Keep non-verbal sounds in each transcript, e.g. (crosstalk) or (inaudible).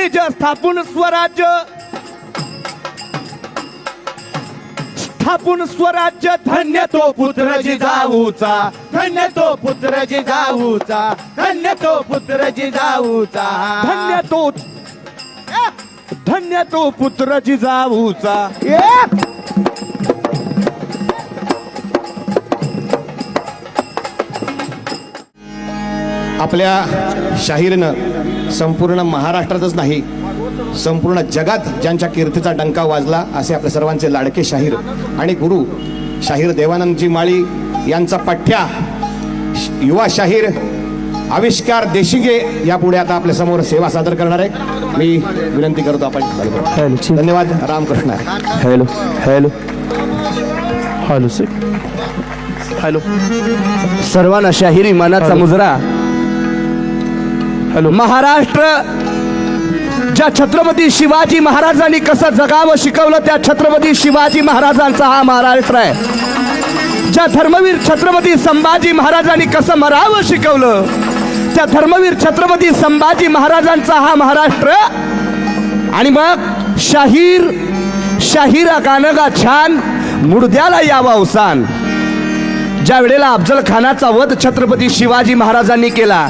महाराज शिवसूर्य स्थापून स्वराज्य स्थापून स्वराज्य धन्य तो पुत्र जिजाऊचा धन्य तो पुत्र जिजाऊचा धन्य तो पुत्र जिजाऊचा धन्य तो धन्य तो पुत्र जिजाऊचा आपल्या शाहीरनं संपूर्ण महाराष्ट्रातच नाही संपूर्ण जगात ज्यांच्या कीर्तीचा डंका वाजला असे आपल्या सर्वांचे लाडके शाहीर आणि गुरु शाहीर देवानंदजी माळी यांचा पठ्या श- युवा शाहीर आविष्कार देशिगे यापुढे आता आपल्यासमोर सेवा सादर करणार आहे मी विनंती करतो आपण. धन्यवाद. Ramkrishna. Hello hello. Hello sir. Hello सर्वांना शाहिरी मानाचा मुजरा. महाराष्ट्र ज्या छत्रपती शिवाजी महाराजांनी कसं जगावं शिकवलं त्या छत्रपती शिवाजी महाराजांचा हा महाराष्ट्र आहे. ज्या धर्मवीर छत्रपती संभाजी महाराजांनी कसं मरावं शिकवलं त्या धर्मवीर छत्रपती संभाजी महाराजांचा हा महाराष्ट्र. आणि मग शाहीर शाहिरा गाणं गा छान मुडद्याला यावा अवसान ज्या वेळेला अफजल खानाचा वध छत्रपती शिवाजी महाराजांनी केला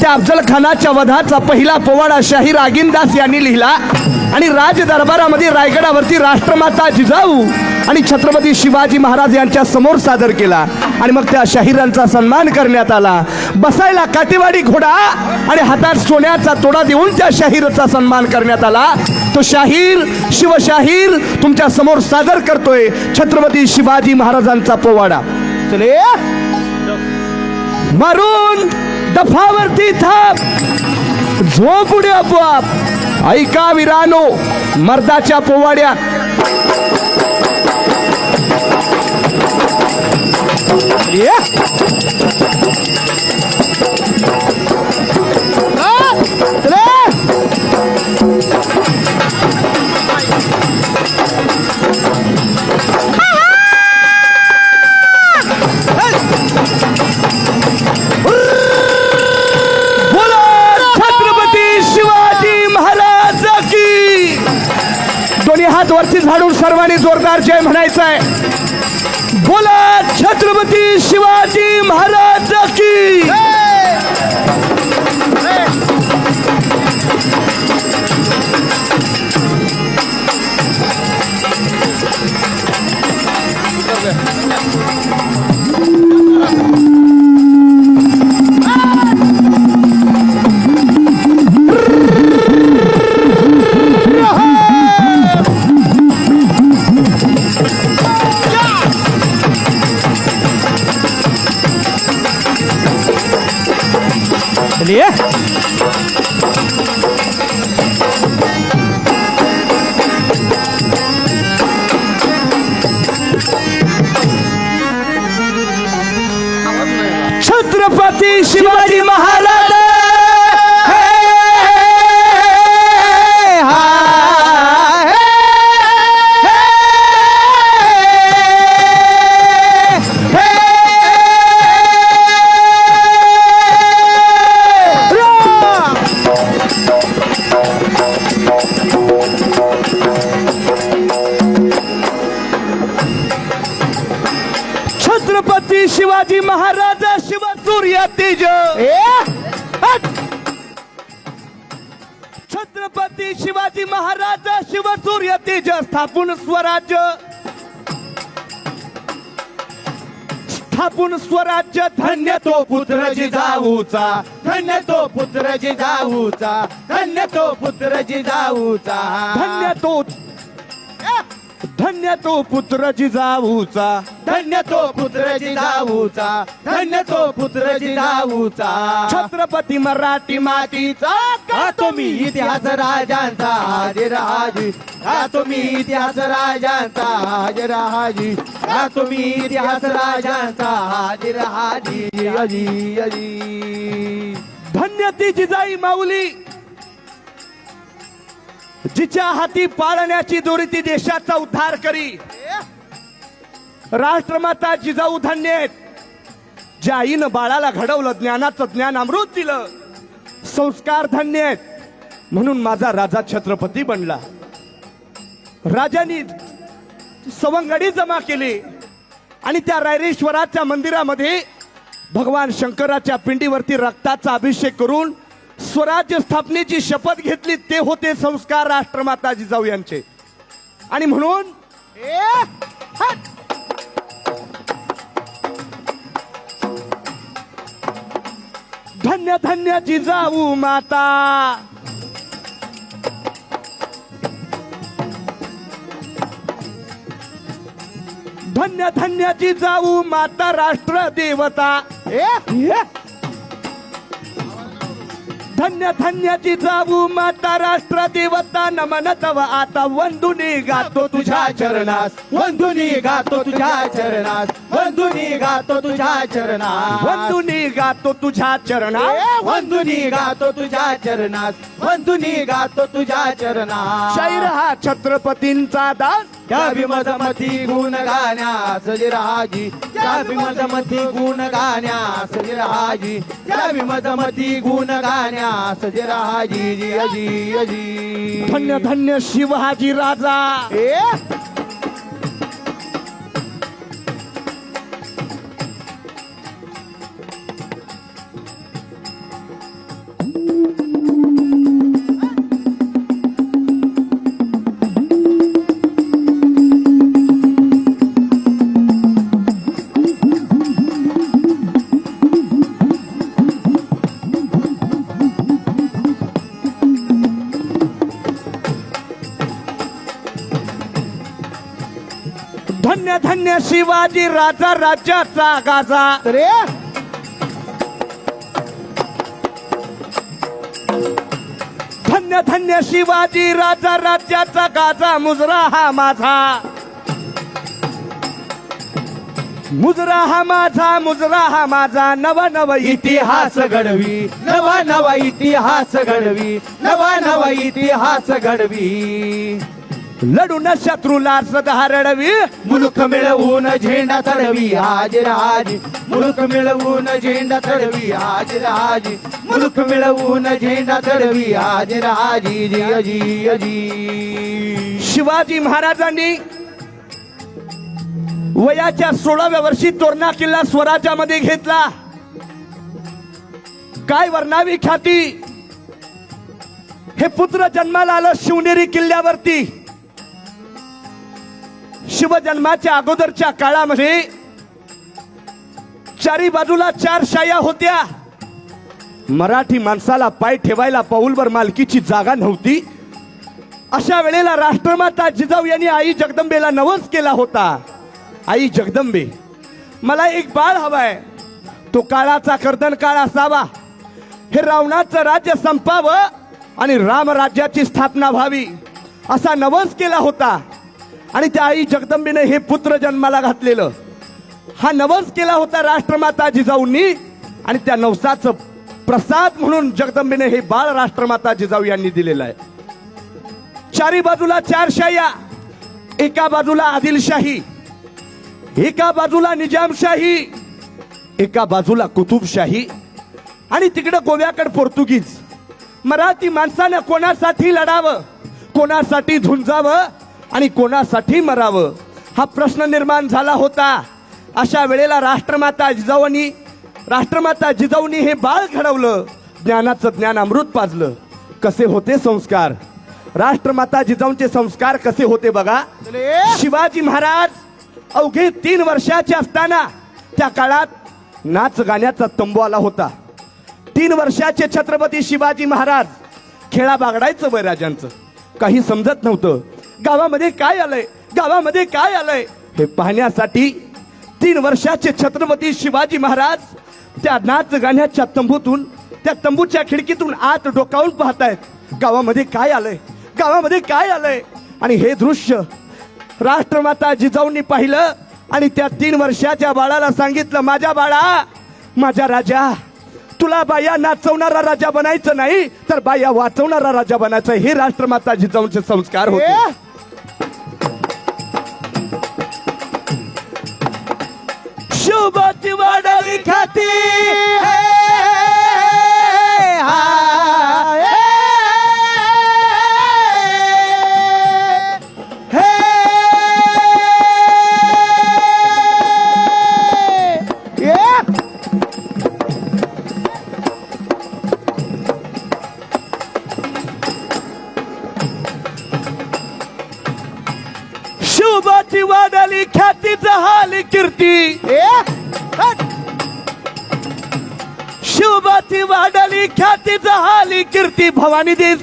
त्या अफजल खानाच्या वधाचा पहिला पोवाडा शाही रागिनदास यांनी लिहिला. आणि राज दरबारामध्ये रायगडावरती राष्ट्रमाता जिजाऊ आणि छत्रपती शिवाजी महाराज यांच्या समोर सादर केला. आणि मग त्या शाहिरांचा सन्मान करण्यात आला. बसायला काटेवाडी घोडा आणि हातात सोन्याचा तोडा देऊन त्या शाहीरचा सन्मान करण्यात आला. तो शाहीर शिवशाहीर तुमच्यासमोर सादर करतोय छत्रपती शिवाजी महाराजांचा पोवाडा. चले. मारून. दफावरती थाप झोपुडे आपोआप ऐका विरानो मर्दाच्या पोवाड्या. Yeah. सर्वांनी जोरदार जय म्हणायचं आहे बोला छत्रपती शिवाजी महाराज की. ali. É? स्थापून स्वराज्य धन्य तो पुत्र जिजाऊचा धन्य तो पुत्र जिजाऊचा धन्य तो पुत्र जिजाऊचा धन्य तो धन्य तो पुत्र जिजाऊचा धन्य तो पुत्र जिजाऊचा धन्य तो पुत्र जिजाऊचा छत्रपती मराठी मातीचा का तुम्ही? इतिहास राजांचा हाजी. का तुम्ही इतिहास राजांचा हाजी. का तुम्ही इतिहास राजांचा हाजी. अजी अजी धन्य ती जिजाई माऊली. जिच्या हाती पाळण्याची दोरी ती देशाचा उद्धार करी. राष्ट्रमाता जिजाऊ धन्य आहेत. ज्या आईनं बाळाला घडवलं ज्ञानाचं ज्ञान अमृत दिलं संस्कार धन्य आहेत. म्हणून माझा राजा छत्रपती बनला. राजानी सवंगडी जमा केली आणि त्या रायरेश्वराच्या मंदिरामध्ये भगवान शंकराच्या पिंडीवरती रक्ताचा अभिषेक करून स्वराज्य स्थापनेची शपथ घेतली ते होते संस्कार राष्ट्रमाता जिजाऊ यांचे आणि म्हणून! धन्य धन्य जिजाऊ माता धन्य धन्य जिजाऊ माता राष्ट्र देवता ए, ए. धन्य धन्य जिजाऊ माता राष्ट्र देवता नमन तव आता वंदुनी गातो तुझ्या चरणास. वंदुनी गातो तुझ्या चरणास. वंदुनी गातो तुझ्या चरणास. वंदुनी गातो तुझ्या चरणा वंदुनी गातो तुझ्या चरणास. वंदुनी गातो तुझ्या चरणास. शाहीर हा छत्रपतींचा दास. त्या भीमजमती गुण गाण्यास राजी त्या भीमजमती गुण गाण्यास राजी त्या भीमजमती गुण गाण्यास राजी जी अजी अजी धन्य धन्य शिवाजी राजा. ए? धन्य धन्य शिवाजी राजा राज्याचा गाजा. रे धन्य धन्य शिवाजी राजा राज्याचा गाजा. मुजरा हा माझा. मुजरा हा माझा मुजरा हा माझा. नव नव इतिहास घडवी. नवा नवा इतिहास घडवी. नवा नवा इतिहास घडवी. लढून शत्रूला सदा रडवी मुलुक मिळवून झेंडा चढवी आज राज. मुलुख मिळवून झेंडा चढवी आज राज. मुलुख मिळवून झेंडा चढवी आज राजी. जी अजी अजी शिवाजी महाराजांनी वयाच्या सोळाव्या वर्षी तोरणा किल्ला स्वराज्यामध्ये घेतला. काय वर्णावी ख्याती? हे पुत्र जन्माला आलं शिवनेरी किल्ल्यावरती. शिवजन्माच्या अगोदरच्या काळामध्ये चारी बाजूला चार शाया होत्या. मराठी माणसाला पाय ठेवायला पाऊलवर मालकीची जागा नव्हती. अशा वेळेला राष्ट्रमाता जिजाऊ यांनी आई जगदंबेला नवस केला होता. आई जगदंबे मला एक बाळ हवाय. तो काळाचा कर्दन काळ असावा. हे रावणाचं राज्य संपावं आणि रामराज्याची स्थापना व्हावी असा नवस केला होता. आणि त्या आई जगदंबेने हे पुत्र जन्माला घातलेलं. हा नवस केला होता राष्ट्रमाता जिजाऊंनी आणि त्या नवसाचं प्रसाद म्हणून जगदंबेने हे बाळ राष्ट्रमाता जिजाऊ यांनी दिलेलं आहे. चारी बाजूला चार शाह्या एका बाजूला आदिलशाही एका बाजूला निजामशाही एका बाजूला कुतुबशाही आणि तिकडे गोव्याकडे पोर्तुगीज. मराठी माणसानं कोणासाठी लढावं कोणासाठी झुंजावं आणि कोणासाठी मरावं? हा प्रश्न निर्माण झाला होता. अशा वेळेला राष्ट्रमाता जिजाऊनी राष्ट्रमाता जिजाऊनी हे बाळ घडवलं. ज्ञानाचं ज्ञान अमृत पाजलं. कसे होते संस्कार? राष्ट्रमाता जिजाऊंचे संस्कार कसे होते बघा? शिवाजी महाराज अवघे तीन वर्षाचे असताना त्या काळात नाच गाण्याचा तंबू आला होता. तीन वर्षाचे छत्रपती शिवाजी महाराज खेळा बागडायचं वैराजांचं काही समजत नव्हतं. गावामध्ये काय आलंय? गावामध्ये काय आलंय? हे पाहण्यासाठी तीन वर्षाचे छत्रपती शिवाजी महाराज त्या नाच गाण्याच्या तंबूतून त्या तंबूच्या खिडकीतून आत डोकावून पाहतायत. गावामध्ये काय आलंय? गावामध्ये काय आलंय? आणि हे दृश्य राष्ट्रमाता जिजाऊंनी पाहिलं आणि त्या तीन वर्षाच्या बाळाला सांगितलं माझ्या बाळा माझ्या राजा तुला बाया नाचवणारा राजा बनायचं नाही तर बाया वाचवणारा राजा बनायचं. हे राष्ट्रमाता जिजाऊंचे संस्कार होते. सोबत वाढली ख्याती शिवबाची वाढली ख्यातीचा हाल कीर्ती. ए हट. ख्याती जहाली कीर्ती भवानी दे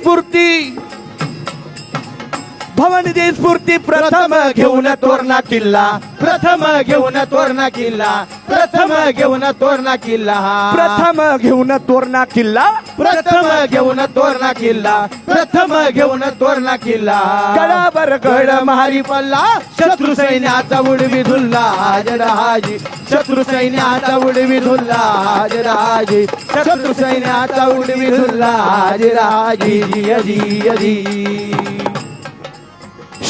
स्फूर्ती भवानी दे स्फूर्ती प्रथम घेऊन तोरणा किल्ला. प्रथम घेऊन तोरणा किल्ला. प्रथम घेऊन तोरणा किल्ला. प्रथम घेऊन तोरणा किल्ला. प्रथम घेऊन तोरणा किल्ला. प्रथम घेऊन तोरणा किल्ला. गडावर गड महारी पल्ला शत्रू सैन्याचा उडवी धुल्ला. आज राजी शत्रू सैन्याचा उडवी धुल्ला. आज राजी शत्रू सैन्याचा उडवी धुल्ला. आज राजी जी जी जी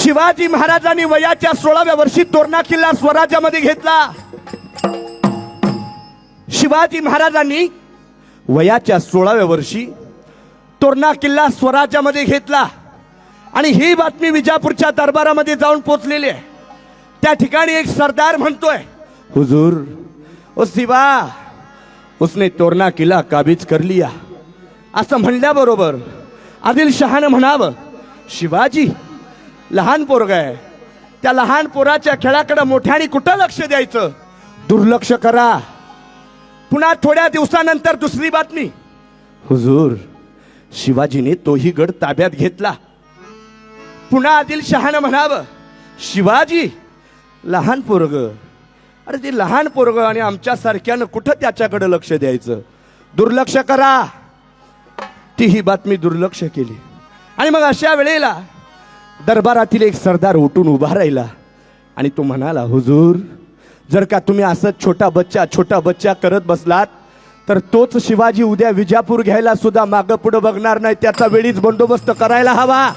शिवाजी महाराजांनी वयाच्या सोळाव्या वर्षी तोरणा किल्ला स्वराज्यामध्ये घेतला. शिवाजी महाराजांनी वयाच्या सोळाव्या वर्षी तोरणा किल्ला स्वराज्यामध्ये घेतला. आणि ही बातमी विजापूरच्या दरबारामध्ये जाऊन पोचलेली आहे. त्या ठिकाणी एक सरदार म्हणतोय हुजूर ओ शिवा उसने तोरणा किल्ला काबीज कर लिया. असं म्हणल्याबरोबर आदिलशहानं म्हणावं शिवाजी लहान पोरग आहे. त्या लहान पोराच्या खेळाकडे मोठ्याने कुठं लक्ष द्यायचं? दुर्लक्ष करा. पुन्हा थोड्या दिवसानंतर दुसरी बातमी. हुजूर शिवाजीने तोही गड ताब्यात घेतला. पुन्हा आदिलशहानं म्हणावं शिवाजी लहान पोरग. अरे ते लहान पोरग आणि आमच्या सारख्यानं कुठं त्याच्याकडे लक्ष द्यायचं? दुर्लक्ष करा. ती ही बातमी दुर्लक्ष केली. आणि मग अशा वेळेला दरबारातील एक सरदार उठून उभा राहिला आणि तो म्हणाला हुजूर जर का तुम्ही असं छोटा बच्चा छोटा बच्चा करत बसलात तर तोच शिवाजी उद्या विजापूर घ्यायला सुद्धा मागं पुढं बघणार नाही त्याचा वेळीच बंदोबस्त करायला हवा.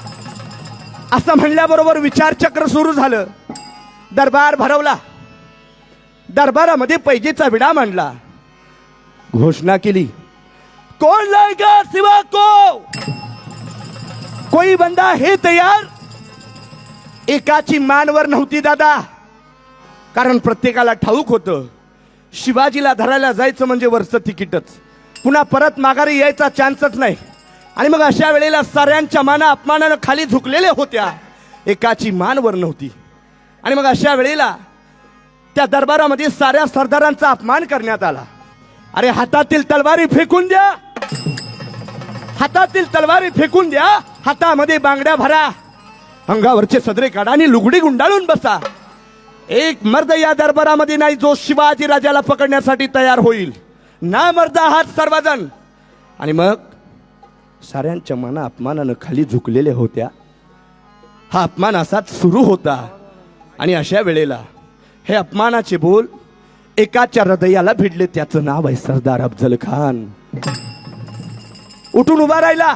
असं म्हणल्याबरोबर विचारचक्र सुरू झालं. दरबार भरवला. दरबारामध्ये पैजेचा विडा मांडला. घोषणा केली कोण लाएगा सिवा को? कोई बंदा हे तयार एकाची मानवर नव्हती दादा. कारण प्रत्येकाला ठाऊक होतं शिवाजीला धरायला जायचं म्हणजे वरचं तिकीटच. पुन्हा परत माघारी यायचा चान्सच नाही. आणि मग अशा वेळेला साऱ्यांच्या माना अपमानानं खाली झुकलेल्या होत्या. एकाची मानवर नव्हती. आणि मग अशा वेळेला त्या दरबारामध्ये साऱ्या सरदारांचा अपमान करण्यात आला. अरे हातातील तलवारी फेकून द्या. हातातील तलवारी फेकून द्या. हातामध्ये बांगड्या भरा. अंगावरचे सदरे काढा आणि लुगडी गुंडाळून बसा. एक मर्द या दरबारामध्ये नाही जो शिवाजी राजाला पकडण्यासाठी तयार होईल. ना मर्द आहात सर्वजण. आणि मग साऱ्यांच्या मना अपमानानं खाली झुकलेल्या होत्या. हा अपमान असाच सुरू होता. आणि अशा वेळेला हे अपमानाचे बोल एकाच्या हृदयाला भिडले. त्याचं नाव आहे सरदार अफजल खान. उठून उभा राहिला.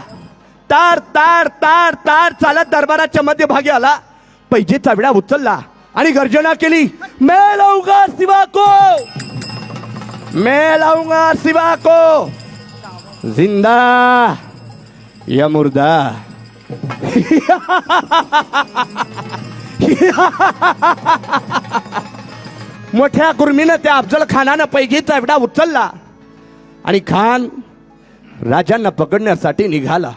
तार तार तार तार चालत दरबाराच्या मध्यभागी आला. पैजे विडा उचलला आणि गर्जना केली. मे लाऊंगा शिवा को. मैं लाऊंगा शिवा को. जिंदा या मुर्दा. (laughs) मोठ्या कुर्मीनं त्या अफजल खानानं पैगीचा विडा उचलला आणि खान राजांना पकडण्यासाठी निघाला.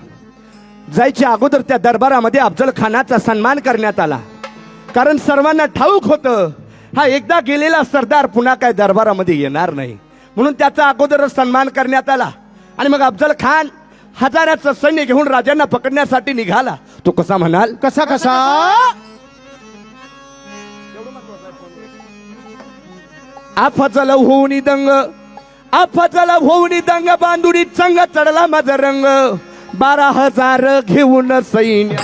जायच्या अगोदर त्या दरबारामध्ये अफजल खानाचा सन्मान करण्यात आला. कारण सर्वांना ठाऊक होतं हा एकदा गेलेला सरदार पुन्हा काय दरबारामध्ये येणार नाही. म्हणून त्याचा अगोदरच सन्मान करण्यात आला. आणि मग अफजल खान हजाराचं सैन्य घेऊन राजांना पकडण्यासाठी निघाला. तो कसा म्हणाल? कसा कसा? आफाचा होऊनी दंग आफाचा होऊनी दंग बांधुडी चंग चढला माझा रंग. बारा हजार घेऊन सैन्य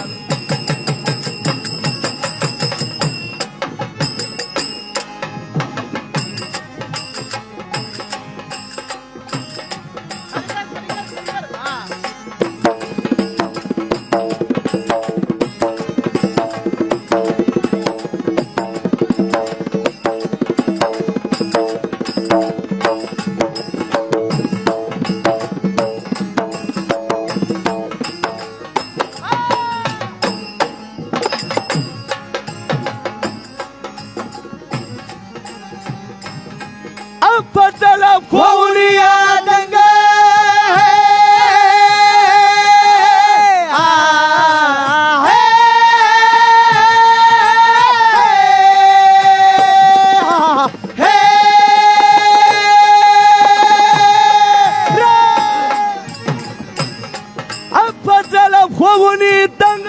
होऊन दंग.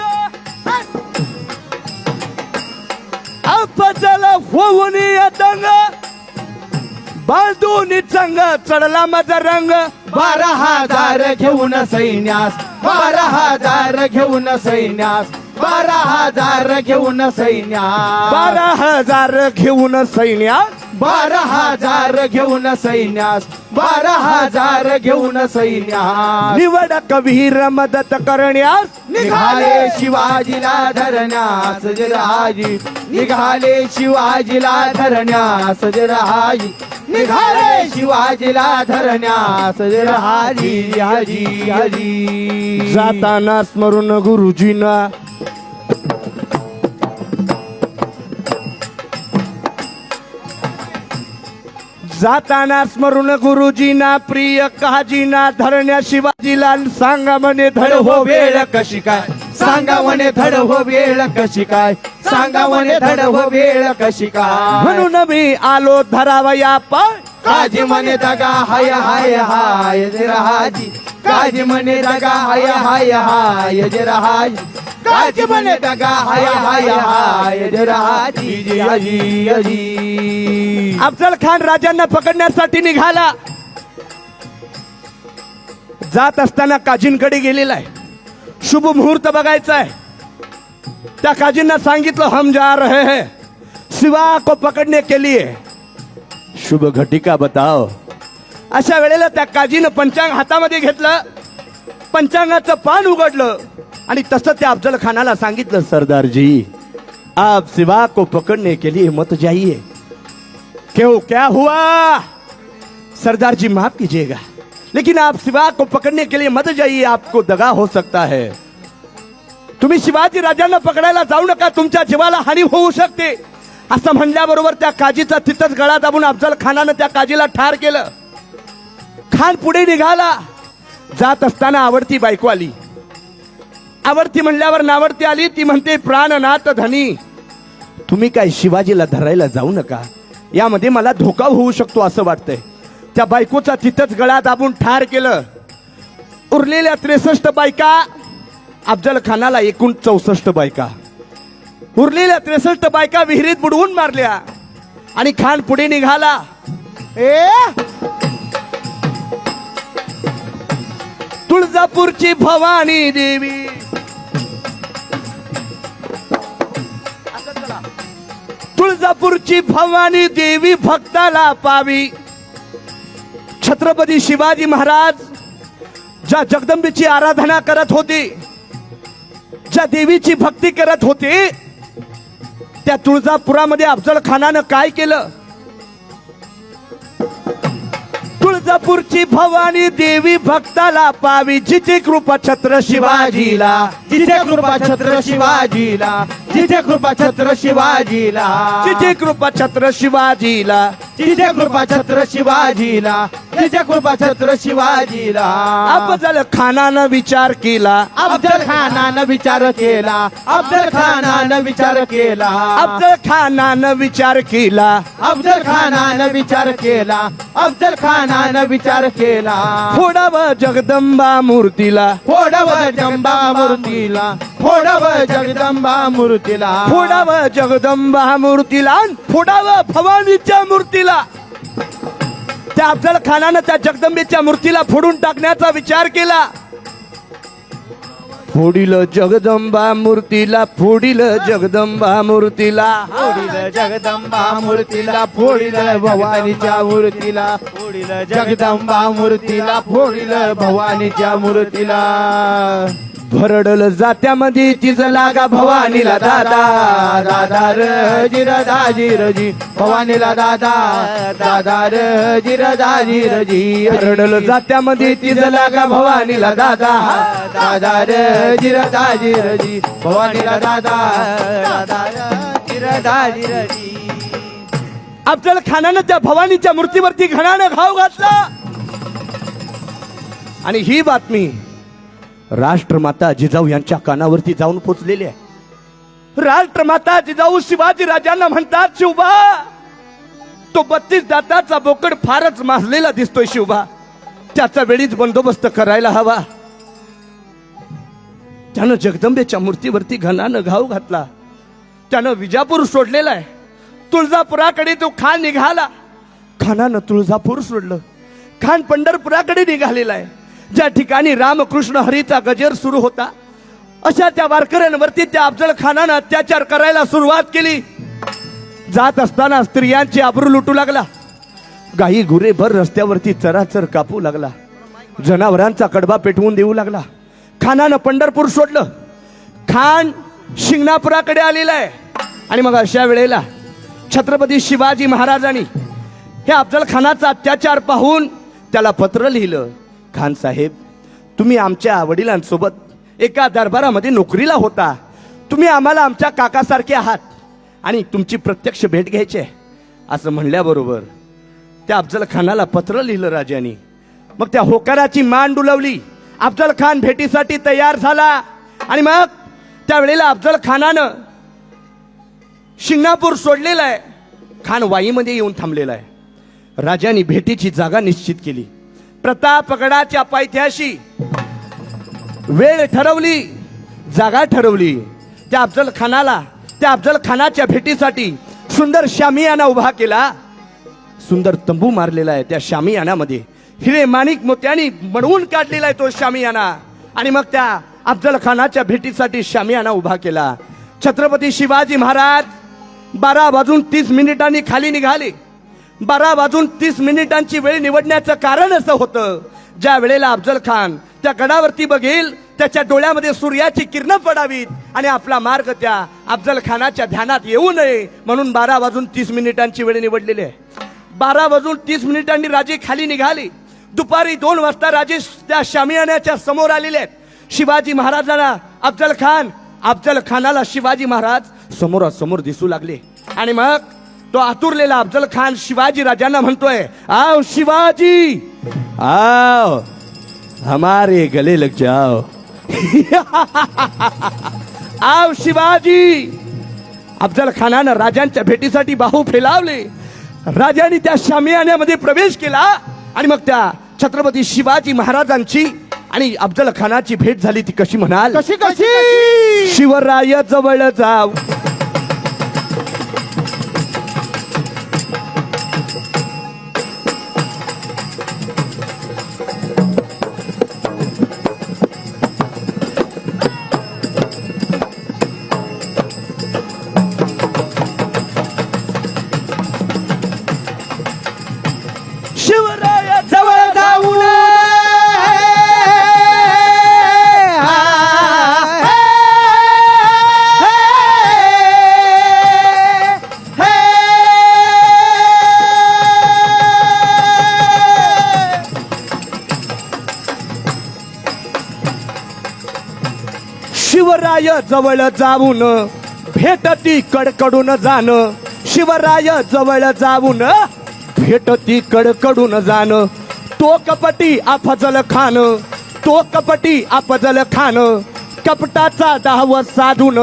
आपल्याला होऊन दंग. बांधून चंग चढला माझा रंग. बारा हजार घेऊन सैन्यास. बारा हजार घेऊन सैन्यास. बारा हजार घेऊन सैन्यास. बारा हजार घेऊन सैन्यात बारा हजार घेऊन सैन्यास. बारा हजार घेऊन सैन्यास. निवड कवीर मदत करण्यास. निघाले शिवाजीला धरण्यास जराजी निघाले शिवाजीला धरण्यास जराजी निघाले शिवाजीला धरण्यास जराजी हाजी हाजी जाताना स्मरून गुरुजींना जाताना स्मरून गुरुजीना प्रिय काजीना धरण्या शिवाजीला सांगा म्हणे धड हो वेळ कशी काय? सांगा म्हणे धड हो वेळ कशी काय? सांगा म्हणे धड हो वेळ कशी काय? म्हणून मी आलो धरावया पाय. काजी म्हणे दगा हाय हाय हाय जराजी काजी म्हणे दगा हाय हाय हाय जराजी काजी म्हणे दगा हाय हाय हाय जराजी जी अजी अजी अफजल खान राजांना पकडण्यासाठी निघाला. जात असताना काजींकडे गेलेला आहे. शुभ मुहूर्त बघायचा आहे. त्या काजींना सांगितलं हम जा रहे हैं. शिवा को पकडने के लिए. शुभ घटिका बताओ. अशा वेळेला त्या काजीनं पंचांग हातामध्ये घेतलं. पंचांगाचं पान उघडलं. आणि तसं त्या अफजल खानाला सांगितलं सरदारजी आप सिवा को पकडने के लिए मत जाइए. क्यों क्या हुआ? सरदार जी माफ कीजिएगा लेकिन आप शिवा को पकड़ने के लिए मत जाइए आपको दगा हो सकता है। तुम्ही शिवाजी राजांना पकडायला जाऊ नका तुमच्या जीवाला हानी होऊ शकते. असं म्हणल्याबरोबर त्या काजीचा तिथंच गळा दाबून अफजल खानानं त्या काजीला ठार केलं. खान पुढे निघाला. जात असताना आवडती बायको आली. आवडती म्हणल्यावर नावडती आली ती म्हणते प्राणनाथ धनी तुम्ही काय शिवाजीला धरायला जाऊ नका. यामध्ये मला धोका होऊ शकतो असं वाटतंय. त्या बायकोचा तिथंच गळा दाबून ठार केलं. उरलेल्या त्रेसष्ट बायका अफजल खानाला एकूण चौसष्ट बायका. उरलेल्या त्रेसष्ट बायका विहिरीत बुडवून मारल्या आणि खान पुढे निघाला. ए तुळजापूरची भवानी देवी. तुळजापूरची भवानी देवी भक्ताला पावी. छत्रपती शिवाजी महाराज ज्या जगदंबेची आराधना करत होते ज्या देवीची भक्ती करत होते त्या तुळजापुरामध्ये अफजल खानानं काय केलं? तुळजापूरची भवानी देवी भक्ताला पावी जिथे कृपा छत्र शिवाजीला. जिथे कृपा छत्र शिवाजीला. जिथे कृपा छत्र शिवाजीला. जिथे कृपा छत्र शिवाजीला. जिथे कृपा छत्र शिवाजीला. जिथे कृपा छत्र शिवाजीला. अफजल खानानं विचार केला. अफजल खानानं विचार केला. अफजल खानानं विचार केला. अफजल खानानं विचार केला. अफजल खानानं विचार केला. अफजल खानानं विचार केला. फोडाव जगदंबा मूर्तीला. फोडव जगदंबा मूर्तीला. फोडव जगदंबा मूर्तीला. फोडाव जगदंबा मूर्तीला फोडाव भवानीच्या मूर्तीला. त्या अफजल खानानं त्या जगदंबेच्या मूर्तीला फोडून टाकण्याचा विचार केला. फोडील जगदंबा मूर्तीला फोडील जगदंबा मूर्तीला. फोडील जगदंबा मूर्तीला फोडील भवानीच्या मूर्तीला. फोडील जगदंबा मूर्तीला फोडील भवानीच्या मूर्तीला. भरडल जात्यामध्ये तिचं लागा भवानीला दादा. दादा र जिर दाजी रजी. भवानीला दादा. दादा र जिर दाजी रजी. भरडल जात्यामध्ये तिचं लागा भवानीला दादा. दादा र दाजी रजी भवानीला दादा दाजी रजी अफजल खानानं त्या भवानीच्या मूर्तीवरती घणानं घाव घातला. आणि ही बातमी राष्ट्रमाता जिजाऊ यांच्या कानावरती जाऊन पोचलेली आहे. राष्ट्रमाता जिजाऊ शिवाजी राजांना म्हणतात शिवबा तो बत्तीस दाताचा बोकड फारच माजलेला दिसतोय शिवबा. त्याचा वेळीच बंदोबस्त करायला हवा. त्यानं जगदंबेच्या मूर्तीवरती घनानं घाव घातला. त्यानं विजापूर सोडलेला आहे. तुळजापुराकडे तो खान निघाला. खानानं तुळजापूर सोडलं. खान पंढरपुराकडे निघालेला आहे. ज्या ठिकाणी रामकृष्ण हरीचा गजर सुरू होता अशा त्या वारकऱ्यांवरती त्या अफजल खानानं अत्याचार करायला सुरुवात केली. जात असताना स्त्रियांची आबरू लुटू लागला. गाई गुरेभर रस्त्यावरती चराचर कापू लागला. जनावरांचा कडबा पेटवून देऊ लागला. खानानं पंढरपूर सोडलं. खान शिंगणापुराकडे आलेला आहे. आणि मग अशा वेळेला छत्रपती शिवाजी महाराजांनी हे अफजल खानाचा अत्याचार पाहून त्याला पत्र लिहिलं. खान साहेब तुम्ही आमच्या वडिलांसोबत एका दरबारामध्ये नोकरीला होता. तुम्ही आम्हाला आमच्या काकासारखे आहात. आणि तुमची प्रत्यक्ष भेट घ्यायची आहे. असं म्हणल्याबरोबर त्या अफजल खानाला पत्र लिहिलं राजाने. मग त्या होकाराची मान डुलवली. अफजल खान भेटीसाठी तयार झाला. आणि मग त्यावेळेला अफजल खानानं शिंगणापूर सोडलेला आहे. खान वाईमध्ये येऊन थांबलेला आहे. राजाने भेटीची जागा निश्चित केली. प्रतापगडाच्या पायथ्याशी वेळ ठरवली जागा ठरवली. त्या अफजल खानाला त्या अफजल खानाच्या भेटीसाठी सुंदर शामियाना उभा केला. सुंदर तंबू मारलेला आहे त्या शामियानामध्ये हिरे माणिक मोत्यानी बनवून काढलेला आहे तो शामियाना. आणि मग त्या अफजल खानाच्या भेटीसाठी शामियाना उभा केला. छत्रपती शिवाजी महाराज बारा वाजून तीस मिनिटांनी खाली निघाले. बारा वाजून तीस मिनिटांची वेळ निवडण्याचं कारण असं होतं. ज्या वेळेला अफजल खान त्या गडावरती बघेल त्याच्या डोळ्यामध्ये सूर्याची किरणं पडावीत आणि आपला मार्ग त्या अफजल खानाच्या ध्यानात येऊ नये म्हणून बारा वाजून तीस मिनिटांची वेळ निवडलेली आहे. बारा वाजून तीस मिनिटांनी राजे खाली निघाली. दुपारी दोन वाजता राजे त्या शामियानाच्या समोर आलेले आहेत. शिवाजी महाराजांना अफजल खान अफजल खानाला शिवाजी महाराज समोरासमोर दिसू लागले. आणि मग तो आतुरलेला अफजल खान शिवाजी राजांना म्हणतोय आओ शिवाजी! आव हमारे गले लग जाओ. (laughs) आओ शिवाजी! अफजल खानानं राजांच्या भेटीसाठी बाहू फेलावले. राजांनी त्या शामियान्यामध्ये प्रवेश केला आणि मग त्या छत्रपती शिवाजी महाराजांची आणि अफजल खानाची भेट झाली ती कशी म्हणाल? कशी कशी शिवराय जवळ जाव जवळ जाऊन भेटती कडकडून जाण. शिवराय जवळ जाऊन भेटती कडकडून जाण. तो कपटी अफजल खान तो कपटी अफजल खान. कपटाचा डाव साधून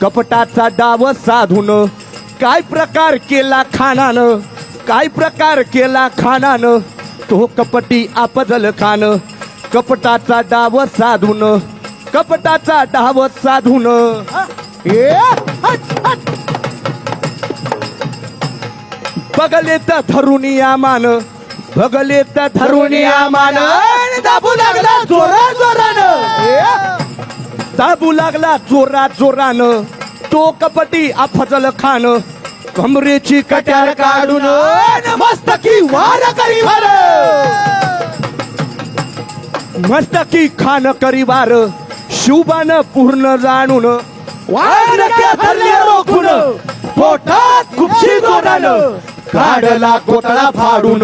कपटाचा डाव साधून. काय प्रकार केला खानानं? काय प्रकार केला खानानं? तो कपटी अफजल खान कपटाचा डाव साधून. कपटाचा डाव साधून. ए, हट, हट. बगले तर धरुनिया मान बगले तर धरुनिया मान आणि दाबू लागला जोरा जोरानं. दाबू लागला जोरा जोरानं. तो कपटी अफजल खान. कमरेची कट्यार काढून. मस्तकी वार करी भर मस्तकी खान करीवार शिवबान पूर्ण जाणून रोखून पोटात खुपशी जोडानं काढला कोतळा फाडून.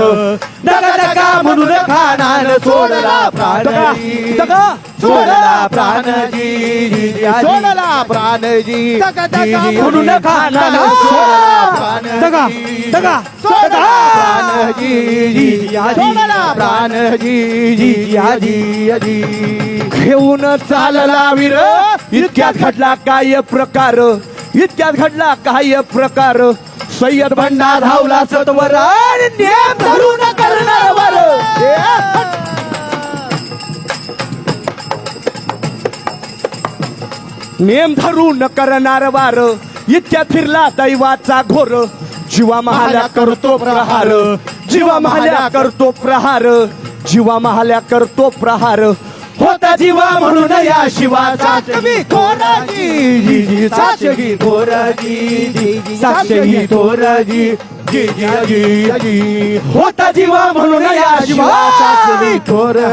डगा डगा म्हणून खानान सोडला प्राण दगा, सोडला प्राण जी जी, जी, सोडला प्राण जी दगा, दगा, जी, जी, म्हणून खानानं सोडला दगा, घेऊन चालला वीर इतक्यात घडला काय प्रकार? इतक्यात घडला काय प्रकार? सय्यद बंडा धावला सत्वर आणि नेम धरून करणार वर नेम धरून करणार वार इतक्या फिरला दैवाचा घोर. जीवा महाल्या करतो प्रहार. जीवा महाल्या करतो प्रहार. जीवा महाल्या करतो प्रहार. होता जीवा म्हणून या शिवाचा कवी थोराजी. साक्षी थोराजी. साक्षी थोराजी. जी जी जी होता जीवा म्हणून या शिवाचा साक्षी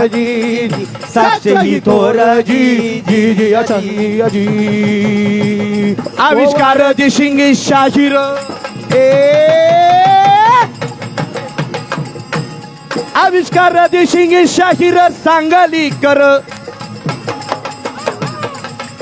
जी साक्षी थोराजी. जी जी अजी अजी आविष्कार जी शिंगी शाहीर. आविष्कार जी शिंगी शाहीर सांगली कर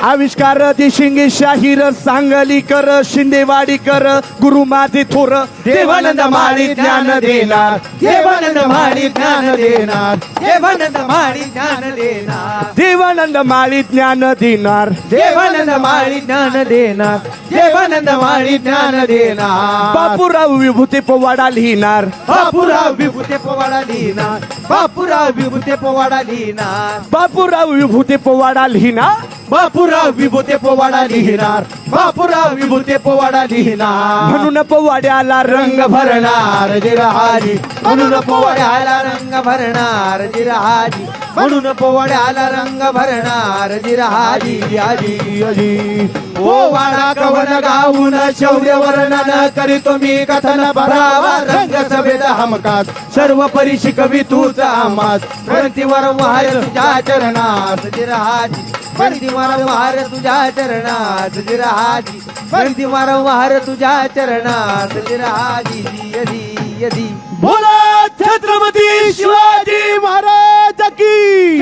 आविष्कार ती शिंगे शाहीर सांगली कर शिंदेवाडी कर गुरु माझे थोर देवानंद माळी ज्ञान देणार देवानंद माळी ज्ञान देणार देवानंद माळी ज्ञान देणार. देवानंद माळी ज्ञान देणार देवानंद माळी ज्ञान देणार देवानंद माळी ज्ञान देणार. बापूराव विभूती पोवाडा लिहिणार. बापूराव विभूते पोवाडा लिहिणार बापूराव विभूते पोवाडा लिहिणार. बापूराव विभूती पोवाडा लिहिणार. बापूराव विभूते पोवाडा लिहिणार. बापूराव विभूते पोवाडा लिहिणार. म्हणून पोवाड्याला रंग भरणार जिरहाजी म्हणून पोवाड्याला रंग भरणार जिरहाजी म्हणून पोवाड्याला रंग भरणार जिरहाजी आजी आजी. ओ वाडा कवन गाऊन शौर्य वर्णन करीतो मी कथन भरावा रंग सभेद हमकात सर्व परी शिकवी तूच आमास परंतीवर वार तुझ्या चरणात जिरहाजी बंदी वारंवार तुझ्या चरणात राहाजी बंदी वारंवार तुझ्या चरणात राहाजी यदी यदी बोला छत्रपती शिवाजी महाराज की.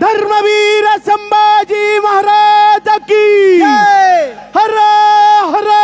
धर्मवीर संभाजी महाराज की. हर हर.